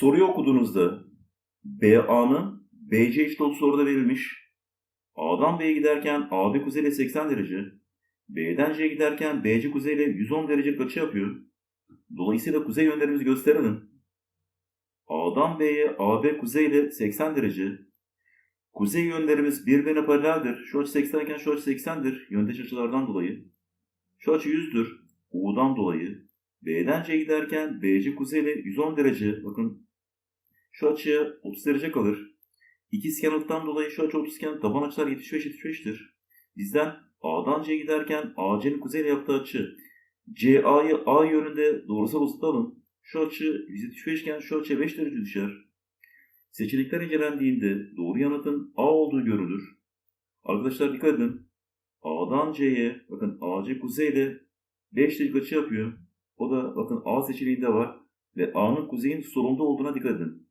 Soruyu okuduğunuzda BA'nın BC eşit olduğu soruda verilmiş. A'dan B'ye giderken AB kuzeyle 80 derece, B'den C'ye giderken BC kuzeyle 110 derecelik açı yapıyor. Dolayısıyla kuzey yönlerimizi gösterelim. A'dan B'ye AB kuzeyle 80 derece. Kuzey yönlerimiz birbirine paraleldir. Şu açı 80 iken şu açı 80'dir yöndeş açılardan dolayı. Şu açı 100'dür U'dan dolayı. B'den C'ye giderken BC kuzeyle 110 derece. Bakın şu açıya 30 derece kalır. İkizkenarlıktan dolayı şu açı 30 iken taban açılar 75-75'tir. Bizden A'dan C'ye giderken AC'nin kuzeyle yaptığı açı CA'yı A yönünde doğrusal uzakta alın. Şu açı 175 iken şu açıya 5 derece düşer. Seçenekler incelendiğinde doğru yanıtın A olduğu görülür. Arkadaşlar dikkat edin. A'dan C'ye bakın AC kuzeyle 5 derece açı yapıyor. O da bakın A seçeneğinde var ve A'nın kuzeyin solunda olduğuna dikkat edin.